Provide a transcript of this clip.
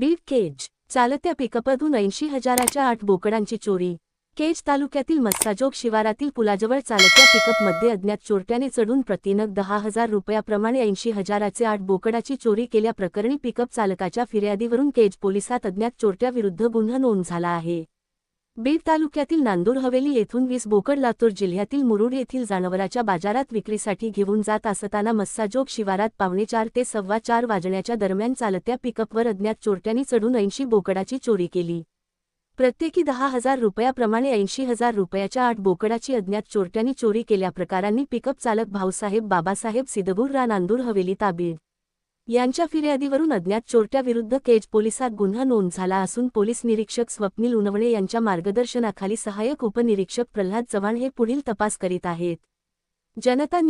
बीड केज चालत्या पिकअपमधून ऐंशी हजाराच्या आठ बोकडांची चोरी. केज तालुक्यातील मस्साजोग शिवारातील पुलाजवळ चालत्या पिकअपमध्ये अज्ञात चोरट्याने चढून प्रतिनग दहा हजार रुपयाप्रमाणे ऐंशी हजाराचे आठ बोकडाची चोरी केल्याप्रकरणी पिकअप चालकाच्या फिर्यादीवरून केज पोलिसात अज्ञात चोरट्याविरुद्ध गुन्हा नोंद झाला आहे. बीड तालुक्यातील नांदूर हवेली येथून वीस बोकड लातूर जिल्ह्यातील मुरुड येथील जनावराच्या बाजारात विक्रीसाठी घेऊन जात असताना मस्साजोग शिवारात पावणे चार ते सव्वा चार वाजण्याच्या दरम्यान चालत्या पिकअपवर अज्ञात चोरट्यांनी चढून ऐंशी बोकडाची चोरी केली. प्रत्येकी दहा हजार रुपयाप्रमाणे ऐंशी हजार रुपयाच्या आठ बोकडाची अज्ञात चोरट्यांनी चोरी केल्या प्रकारांनी पिकअप चालक भाऊसाहेब बाबासाहेब सिदगूर रा नांदूर हवेली ताबीड यांच्या फिर्यादीवरून अज्ञात चोरट्याविरुद्ध केज पोलिसात गुन्हा नोंद झाला असून पोलीस निरीक्षक स्वप्नील उनवणे यांच्या मार्गदर्शनाखाली सहाय्यक उपनिरीक्षक प्रल्हाद चव्हाण हे पुढील तपास करीत आहेत. जनता